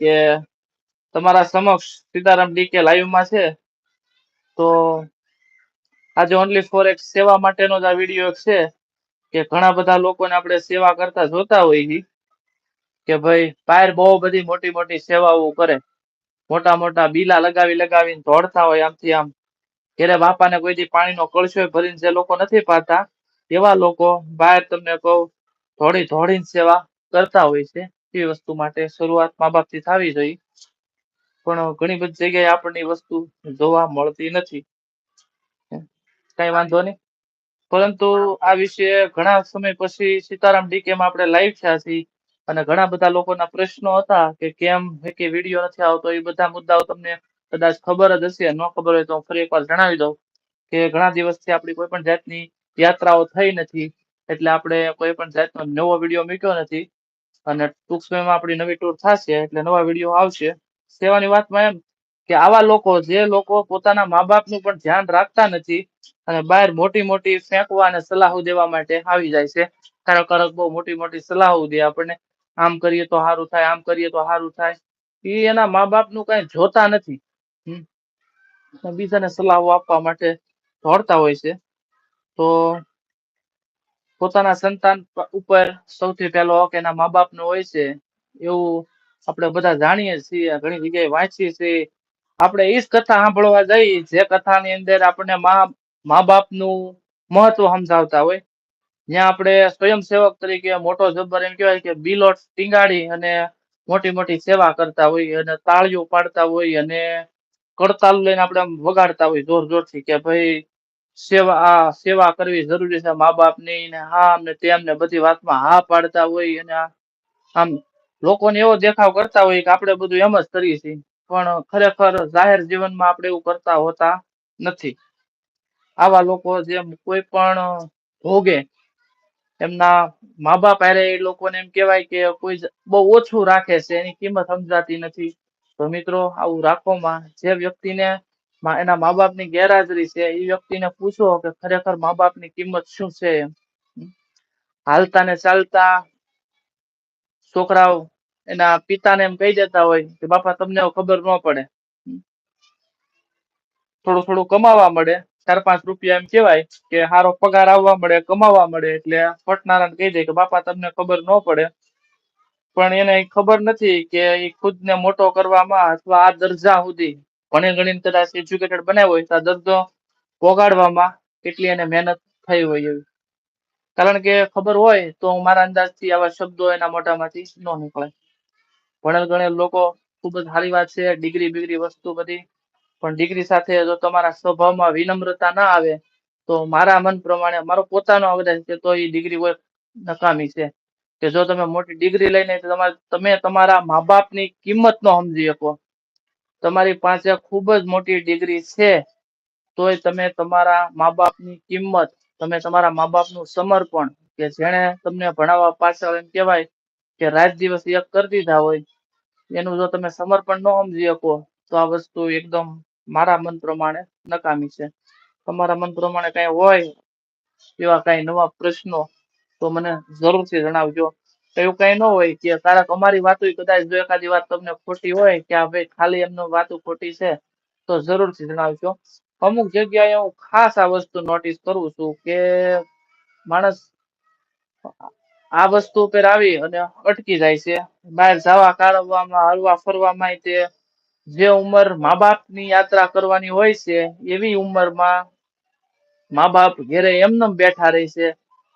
કે તમારા સમક્ષ સીતારામ ડીકે લાઈવમાં છે, તો આજે ઓનલી ફોર એક સેવા માટેનો જ આ વીડિયો છે કે ઘણા બધા લોકોને આપણે સેવા કરતા જોતા હોઈએ કે ભાઈ પાયર બહુ બધી મોટી મોટી સેવાઓ કરે. મોટા મોટા બીલા લગાવી લગાવીને દોડતા હોય આમથી આમ. ઘેરે બાપાને કોઈ દી પાણીનો કળશો ભરીને જે લોકો નથી પાતા એવા લોકો બહાર તમને કહું થોડી ધોળીને સેવા કરતા હોય છે. એ વસ્તુ માટે શરૂઆત મા બાપથી થવી જોઈએ. પણ ઘણી બધી જગ્યાએ આપણને વસ્તુ જોવા મળતી નથી. કઈ વાંધો નહીં. પરંતુ આ વિશે ઘણા સમય પછી સીતારામ ડીકેમાં આપણે લાઈવ થયા છીએ. અને ઘણા બધા લોકોના પ્રશ્નો હતા કે કેમ કે વીડિયો નથી આવતો, એ બધા મુદ્દાઓ તમને કદાચ ખબર જ હશે. ન ખબર હોય તો ફરી એકવાર જણાવી દઉં કે ઘણા દિવસથી આપણી કોઈ પણ જાતની યાત્રાઓ થઈ નથી. એટલે આપણે કોઈ પણ જાતનો નવો વીડિયો મૂક્યો નથી. અને ટૂંક સમયમાં આપણી નવી ટૂર થશે એટલે નવા વીડિયો આવશે. સેવાની વાતમાં એમ કે આવા લોકો, જે લોકો પોતાના મા બાપનું પણ ધ્યાન રાખતા નથી અને બહાર મોટી મોટી ફેંકવા અને સલાહો દેવા માટે આવી જાય છે. કારક બહુ મોટી મોટી સલાહો દે આપણને. આમ કરીએ તો સારું થાય, આમ કરીએ તો સારું થાય. એ એના મા બાપનું કઈ જોતા નથી. બીજાને સલાહો આપવા માટે દોડતા હોય છે. તો પોતાના સંતાન ઉપર સૌથી પહેલો હક એના મા બાપનો હોય છે, એવું આપણે બધા જાણીએ છીએ ઘણી જગ્યાએ વાંચીએ છીએ. આપણે એ જ કથા સાંભળવા જઈએ, જે કથાની અંદર આપણને મા મા બાપનું મહત્વ સમજાવતા હોય. જ્યાં આપણે સ્વયંસેવક તરીકે મોટો જબ્બર એમ કહેવાય કે બિલોટ ટીંગાડી અને મોટી મોટી સેવા કરતા હોય અને તાળીઓ પાડતા હોય અને કડતાલ લઈને આપણે વગાડતા હોય જોર જોરથી કે ભાઈ સેવા સેવા કરવી જરૂરી છે. મા બાપની ને હા ને તેમ બધી વાતમાં હા પાડતા હોય અને આમ લોકોને એવો દેખાવ કરતા હોય કે આપણે બધું એમ જ કરીએ છીએ. પણ ખરેખર જાહેર જીવનમાં આપણે એવું કરતા હોતા નથી. આવા લોકો જેમ કોઈ પણ ભોગે, એમના મા બાપ આરે એ લોકોને એમ કહેવાય કે કોઈ બહુ ઓછું રાખે છે. એની કિંમત સમજાતી નથી. તો મિત્રો, આવું રાખવામાં જે વ્યક્તિને એના મા બાપની ગેરહાજરી છે. એ વ્યક્તિને પૂછો કે ખરેખર મા બાપની કિંમત શું છે? હાલતા ને ચાલતા છોકરાઓ એના પિતાને એમ કહી દેતા હોય કે, બાપા, તમને ખબર ન પડે. થોડું થોડું કમાવા મળે. ચાર પાંચ રૂપિયા એમ કહેવાય કે સારો પગાર આવવા મળે, કમાવા મળે. એટલે પટનારાયણ કહી દે કે, બાપા, તમને ખબર ન પડે. પણ એને ખબર નથી કે એ ખુદને મોટો કરવામાં અથવા આ દરજા સુધી ભણી ગણીને કદાચ એજ્યુકેટેડ બનાવ્યો હોય તો આ પોગાડવામાં કેટલી એને મહેનત થઈ હોય એવી. કારણ કે ખબર હોય તો મારા અંદાજથી આવા શબ્દો એના મોઢામાંથી ન નીકળે. ભણેલ ગણેલ લોકો ખૂબ જ સારી વાત છે, ડિગ્રી બિગ્રી વસ્તુ બધી. પણ ડિગ્રી સાથે જો તમારા સ્વભાવમાં વિનમ્રતા ના આવે તો મારા મન પ્રમાણે, મારો પોતાનો અવદાજ છે તો એ ડિગ્રી કોઈ નકામી છે. કે જો તમે મોટી ડિગ્રી લઈને તમારે તમે તમારા મા બાપની કિંમત ન સમજી શકો. તમારી પાસે ખૂબ જ મોટી ડિગ્રી છે, તોય તમે તમારા મા બાપની કિંમત, તમે તમારા મા બાપનું સમર્પણ, કે જેણે તમને ભણાવવા પાછળ એમ કહેવાય કે રાત દિવસ એક કરી દીધા હોય, એનું જો તમે સમર્પણ ન સમજી શકો, તો આ વસ્તુ એકદમ મારા મન પ્રમાણે નકામી છે. તમારા મન પ્રમાણે કઈ હોય એવા કઈ નવા પ્રશ્નો, તો મને જરૂરથી જણાવજો. એવું કઈ ન હોય કે કારક અમારી વાતો કદાચ જો એકાદી વાત તમને ખોટી હોય કે આ ભાઈ ખાલી એમનો વાતો ખોટી છે, તો જરૂરથી જણાવજો. અમુક જગ્યાએ હું ખાસ આ વસ્તુ નોટિસ કરું છું કે માણસ આ વસ્તુ ઉપર આવી અને અટકી જાય છે. બહાર જવા કાળવવામાં હરવા, ફરવામાં તે જે ઉંમર મા બાપની યાત્રા કરવાની હોય છે, એવી ઉંમરમાં મા બાપ ઘેરે એમને બેઠા રહે છે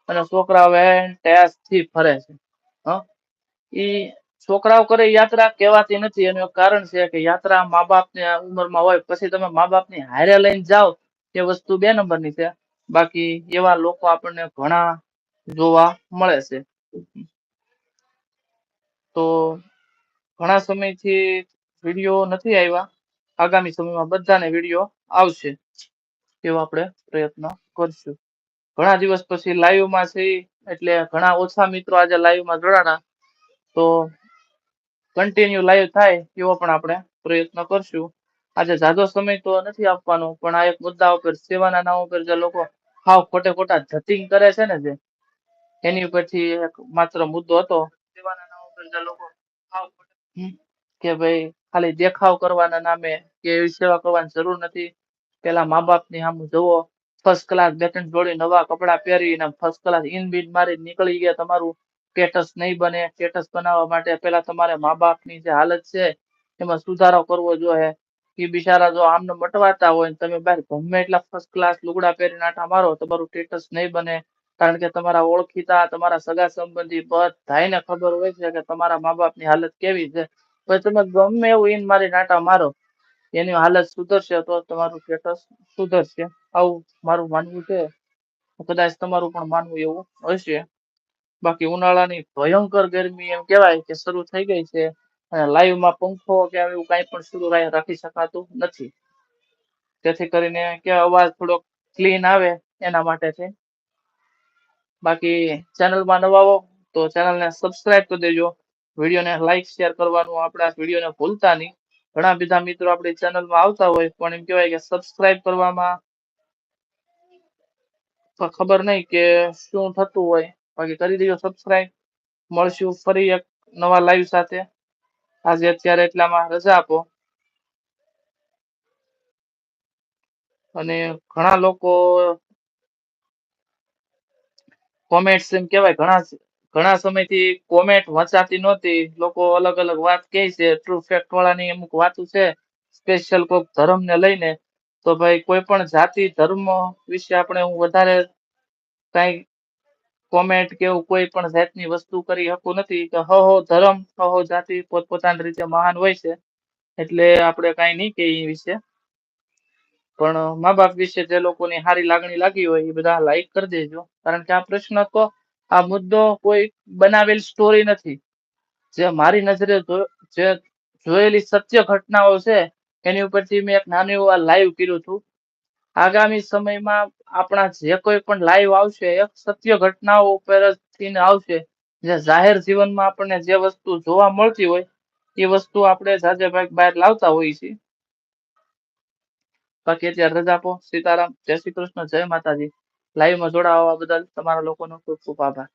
અને છોકરાઓ ટેસથી ફરે છે. ઈ છોકરાઓ કરે યાત્રા કહેવાતી નથી. એનું કારણ છે કે યાત્રા મા બાપની ઉંમરમાં હોય. પછી તમે મા બાપની હારે લઈને જાઓ. એ વસ્તુ બે નંબરની છે. બાકી એવા લોકો આપણને ઘણા જોવા મળે છે. તો ઘણા સમયથી વીડિયો નથી આવ્યા. આગામી સમયમાં બધાને વીડિયો આવશે એવો આપણે પ્રયત્ન કરશું. ઘણા દિવસ પછી લાઈવમાં છે એટલે ઘણા ઓછા મિત્રો આજે લાઈવમાં જોડાણા. તો કન્ટિન્યુ લાઈવ થાય એવો પણ આપણે પ્રયત્ન કરશું. આજે જાજો સમય તો નથી આપવાનો, પણ આ એક મુદ્દા ઉપર સેવાના નામ ઉપર જે લોકો હાવ ખોટે ખોટા જતિંગ કરે છે ને જે, એની ઉપરથી એક માત્ર મુદ્દો હતો. સેવાના નામ ઉપર જે લોકો હાવ કે ભાઈ ખાલી દેખાવ કરવાના નામે કે એવી સેવા કરવાની જરૂર નથી. પેલા મા બાપની સામે જુઓ ફર્સ્ટ ક્લાસ બેટન જોડી, નવા કપડાં પહેરીને ફર્સ્ટ ક્લાસ ઇન બીન મારી નીકળી ગયા. તમારું સ્ટેટસ નહીં બને. સ્ટેટસ બનાવવા માટે પેલા તમારે મા બાપની જે હાલત છે, એમાં સુધારો કરવો જોઈએ. એ બિચારા જો આમને મટવાતા હોય તમે બહાર ગમે એટલા ફર્સ્ટ ક્લાસ લુગડા પહેરીને આટા મારો, તમારું સ્ટેટસ નહીં બને. કારણ કે તમારા ઓળખીતા, તમારા સગા સંબંધી બધાને ખબર હોય છે કે તમારા મા બાપની હાલત કેવી છે. પછી તમે ગમે એવું ઈન મારી નાટા મારો. એની હાલત સુધરશે તો તમારું સ્ટેટસ સુધરશે. આવું મારું માનવું છે. કદાચ તમારું પણ માનવું એવું હશે. બાકી ઉનાળાની ભયંકર ગરમી એમ કહેવાય કે શરૂ થઈ ગઈ છે અને લાઈવમાં પંખો કે એવું કાંઈ પણ શરૂ રાખ- શકાતું નથી. જેથી કરીને કે અવાજ થોડોક ક્લીન આવે એના માટે છે. બાકી ચેનલમાં નવા હો તો ચેનલને સબસ્ક્રાઇબ કરી દેજો. વિડીયોને લાઇક શેર કરવાનું આપણા વિડીયોને ભૂલતા નહીં. ઘણા બધા મિત્રો આપણી ચેનલમાં આવતા હોય પણ એમ કહેવાય કે સબસ્ક્રાઇબ કરવામાં ખબર નહીં કે શું થતું હોય. બાકી કરી દેજો સબસ્ક્રાઈબ મળશું ફરી એક નવા લાઈવ સાથે. આજે અત્યારે એટલામાં રજા આપો. અને ઘણા લોકો કોમેન્ટ્સ એમ કહેવાય. ઘણા ઘણા સમયથી કોમેન્ટ વંચાતી નહોતી. લોકો અલગ અલગ વાત કહે છે. ટ્રુ ફેક્ટ વાળાની અમુક વાતો છે. સ્પેશિયલ કોઈક ધર્મને લઈને. તો ભાઈ કોઈ પણ જાતિ, ધર્મ વિશે આપણે હું વધારે કઈ કોમેન્ટ કે એવું કોઈ પણ જાતની વસ્તુ કરી શકું નથી કે હો હો ધર્મ, હો હો જાતિ પોતપોતાની રીતે મહાન હોય છે. એટલે આપણે કઈ નહીં કે એ વિશે. પણ મા બાપ વિશે જે લોકોની સારી લાગણી લાગી હોય એ બધા લાઈક કરી દેજો. કારણ કે આ પ્રશ્ન તો, આ મુદ્દો કોઈ બનાવેલ સ્ટોરી નથી. જે મારી નજરે જો- જોયેલી સત્ય ઘટનાઓ છે એની ઉપરથી મેં એક નાનું એવું લાઈવ કર્યું હતું. આગામી સમયમાં આપણા જે કોઈ પણ લાઈવ આવશે, એક સત્ય ઘટનાઓ ઉપર આવશે. જે જાહેર જીવનમાં આપણને જે વસ્તુ જોવા મળતી હોય, એ વસ્તુ આપણે જાજે ભાઈ બહાર લાવતા હોઈએ છીએ. બાકી અત્યારે રજા આપો. સીતારામ. જય શ્રી કૃષ્ણ. જય માતાજી. લાઈવમાં જોડાવા બદલ તમારા લોકોનો ખૂબ ખૂબ આભાર.